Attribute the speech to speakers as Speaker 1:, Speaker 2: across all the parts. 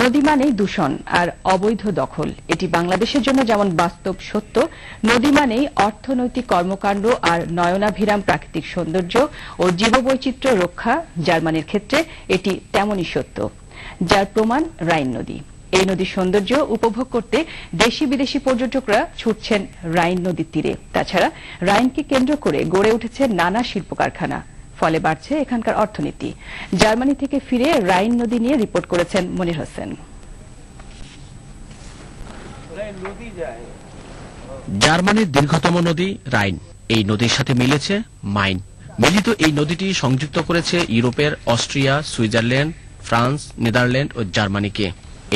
Speaker 1: নদী মানেই দূষণ আর অবৈধ দখল। এটি বাংলাদেশের জন্য যেমন বাস্তব সত্য, নদী মানেই অর্থনৈতিক কর্মকাণ্ড আর নয়নাভিরাম প্রাকৃতিক সৌন্দর্য ও জীববৈচিত্র্য রক্ষা, জার্মানির ক্ষেত্রে এটি তেমনই সত্য, যার প্রমাণ রাইন নদী। এই নদীর সৌন্দর্য উপভোগ করতে দেশি বিদেশি পর্যটকরা ছুটছেন রাইন নদীর তীরে। তাছাড়া রাইনকে কেন্দ্র করে গড়ে উঠেছে নানা শিল্প কারখানা ফলে বাড়ছে এখানকার অর্থনীতি। জার্মানি থেকে ফিরে রাইন নদী নিয়ে রিপোর্ট করেছেন মনির হোসেন।
Speaker 2: জার্মানির দীর্ঘতম নদী রাইন। এই নদীর সাথে মিলেছে মাইন। মিলিত এই নদীটি সংযুক্ত করেছে ইউরোপের অস্ট্রিয়া, সুইজারল্যান্ড, ফ্রান্স, নেদারল্যান্ড ও জার্মানিকে।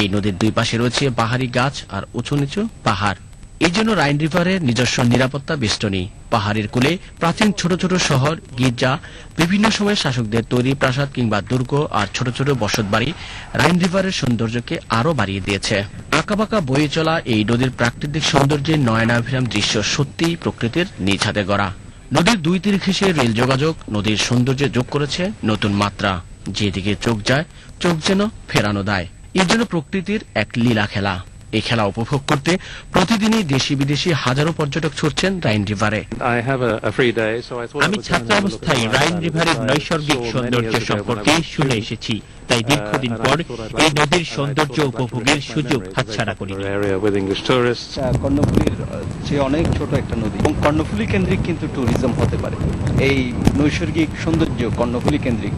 Speaker 2: এই নদীর দুই পাশে রয়েছে পাহাড়ি গাছ আর উঁচু নিচু পাহাড়। এই জন্য রাইন রিভারের নিজস্ব নিরাপত্তা বেষ্টনী। পাহাড়ের কূলে প্রাচীন ছোট ছোট শহর, গির্জা, বিভিন্ন সময় শাসকদের তৈরি প্রাসাদ কিংবা দুর্গ আর ছোট ছোট বসতবাড়ি রাইন রিভারের সৌন্দর্যকে আরও বাড়িয়ে দিয়েছে। আঁকাবাঁকা বয়ে চলা এই নদীর প্রাকৃতিক সৌন্দর্যের নয়নাভিরাম দৃশ্য সত্যিই প্রকৃতির নিজ হাতে গড়া। নদীর দুই তীর ঘেঁষে রেল যোগাযোগ নদীর সৌন্দর্যে যোগ করেছে নতুন মাত্রা। যেদিকে চোখ যায়, চোখ যেন ফেরানো দেয়। এর জন্য প্রকৃতির এক লীলা খেলা। এই খেলা উপভোগ করতে প্রতিদিনই দেশি বিদেশি হাজারো পর্যটক ছুটছেন রাইন রিভারে।
Speaker 3: আমি
Speaker 4: would
Speaker 3: ছাত্র
Speaker 4: and have a look
Speaker 3: অবস্থায় রাইন রিভারের নৈসর্গিক সৌন্দর্য সম্পর্কে শুনে এসেছি। তাই দীর্ঘদিন
Speaker 4: Uh, and I
Speaker 3: পর এই নদীর সৌন্দর্য উপভোগের সুযোগ হাতছাড়া.
Speaker 5: আহ, কর্ণফুলীর অনেক ছোট একটা নদী এবং কর্ণফুলী কেন্দ্রিক কিন্তু ট্যুরিজম হতে পারে। এই নৈসর্গিক সৌন্দর্য কর্ণফুলী কেন্দ্রিক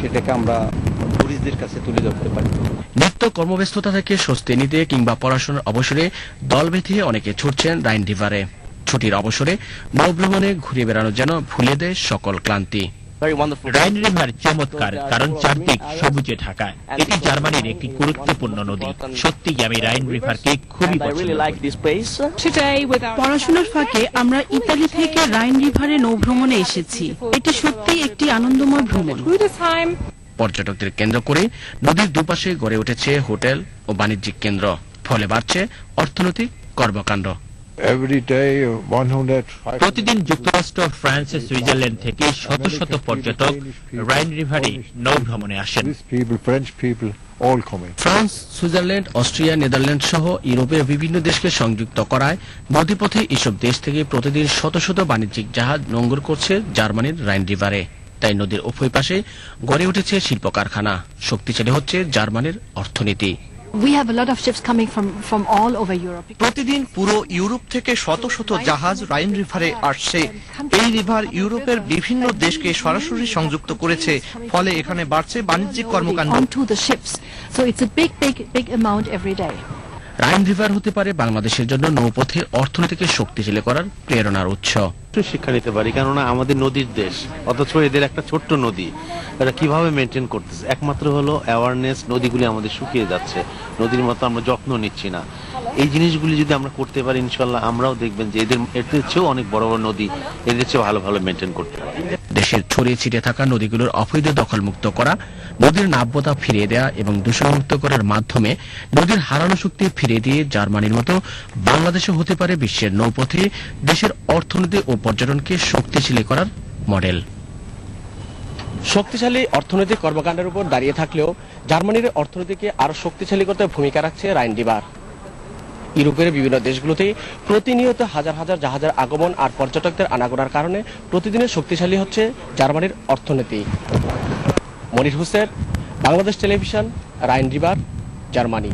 Speaker 5: সেটাকে আমরা টুরিস্টদের কাছে তুলে ধরতে পারি।
Speaker 2: নিত্য কর্মব্যস্ততা থেকে স্বস্তি নিতে কিংবা পড়াশোনার অবসরে দল বেঁধে অনেকে ছুটছেন রাইন রিভারে। ছুটির অবসরে নৌভ্রমণে ঘুরে বেড়ানো যেন ভুলে দেয় সকল ক্লান্তি।
Speaker 3: রাইন রিভার চমৎকার কারণ চারদিক সবুজে ঢাকা এটি জার্মানির একটি গুরুত্বপূর্ণ নদী। সত্যিই আমি রাইন রিভারকে খুবই
Speaker 6: পড়াশোনার ফাঁকে আমরা ইতালি থেকে রাইন রিভারে নৌভ্রমণে এসেছি। এটি সত্যি একটি আনন্দময় ভ্রমণ।
Speaker 2: পর্যটকদের কেন্দ্র করে নদীর দুপাশে গড়ে উঠেছে হোটেল ও বাণিজ্যিক কেন্দ্র ফলে বাড়ছে অর্থনৈতিক কর্মকাণ্ড
Speaker 7: Every day, 100.
Speaker 3: প্রতিদিন যুক্তরাষ্ট্র ফ্রান্স সুইজারল্যান্ড থেকে শত শত পর্যটক রাইন রিভারে নৌভ্রমণে আসেন.
Speaker 2: ফ্রান্স সুইজারল্যান্ড অস্ট্রিয়া নেদারল্যান্ড সহ ইউরোপের বিভিন্ন দেশকে সংযুক্ত করায় নদীপথে এসব দেশ থেকে প্রতিদিন শত শত বাণিজ্যিক জাহাজ নোঙ্গর করছে জার্মানির রাইন রিভারে তাই নদীর উভয় পাশে গড়ে উঠেছে শিল্প কারখানা শক্তিশালী হচ্ছে জার্মানির অর্থনীতি.
Speaker 8: প্রতিদিন পুরো ইউরোপ থেকে শত শত জাহাজ রাইন রিভারে আসছে। এই রিভার ইউরোপের বিভিন্ন দেশকে সরাসরি সংযুক্ত করেছে। ফলে এখানে বাড়ছে বাণিজ্যিক কর্মকাণ্ড.
Speaker 2: রাইন রিভার হতে পারে বাংলাদেশের জন্য নৌপথে অর্থনীতিকে শক্তিশালী করার প্রেরণার উৎস।
Speaker 4: শিক্ষা নিতে পারি, কেননা আমাদের নদীর দেশ, অথচ এদের একটা ছোট্ট নদী। এটা কীভাবে মেনটেন করতেছে? একমাত্র হলো অ্যাওয়ারনেস নদীগুলি আমাদের শুকিয়ে যাচ্ছে। নদীর মতো আমরা যত্ন নিচ্ছি না। এই জিনিসগুলি যদি আমরা করতে পারি ইনশাল্লাহ আমরাও দেখবেন যে এদের এদের চেয়েও অনেক বড় বড় নদী, এদের চেয়েও ভালো ভালো মেনটেন করতে পারি।
Speaker 2: দেশের ছড়িয়ে ছিটিয়ে থাকা নদীগুলোর অবৈধ দখলমুক্ত করা, নদীর নাব্যতা ফিরিয়ে দেওয়া এবং দূষণমুক্ত করার মাধ্যমে নদীর হারানো শক্তি ফিরিয়ে দিয়ে জার্মানির মতো বাংলাদেশে হতে পারে বিশ্বের নৌপথে দেশের অর্থনীতি ও পর্যটনকে শক্তিশালী করার মডেল।
Speaker 9: শক্তিশালী অর্থনৈতিক কর্মকাণ্ডের উপর দাঁড়িয়ে থাকলেও জার্মানির অর্থনীতিকে আরও শক্তিশালী করতে ভূমিকা রাখছে রাইন রিভার ইউরোপের বিভিন্ন দেশগুলোতে প্রতিনিয়ত হাজার হাজার জাহাজের আগমন আর পর্যটকদের আনাগোনার কারণে প্রতিদিনের শক্তিশালী হচ্ছে জার্মানির অর্থনীতি। Monir Hossain, Bangladesh television, Rhine river, Germany.